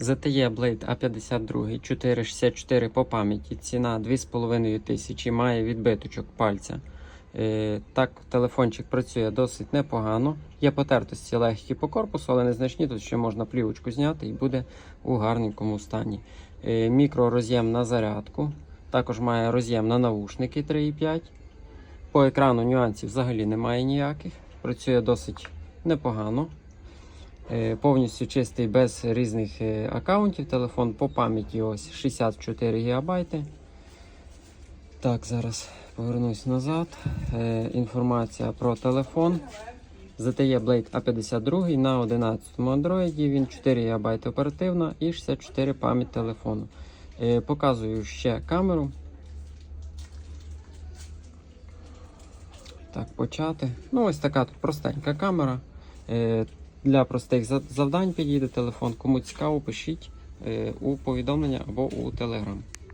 ZTE Blade A52 464 по пам'яті. Ціна 2500 має відбиточок пальця. Е, Так, телефончик працює досить непогано. Є потертості легкі по корпусу, але незначні. Тут ще можна плівочку зняти і буде у гарненькому стані. Е, Мікророз'єм на зарядку. Також має роз'єм на наушники 3,5. По екрану нюансів взагалі немає ніяких. Працює досить непогано. Е, Повністю чистий без різних е, аккаунтів. Телефон по пам'яті ось 64 ГБ. Так, зараз повернусь назад. Е, Інформація про телефон. ZTE Blade A52 на 11 Android. Він 4 ГБ оперативна і 64 пам'ять телефону. Показую ще камеру. Так, почати. Ну, ось така тут простенька камера. Для простих завдань підійде телефон. Кому цікаво, пишіть е, у повідомлення або у Telegram.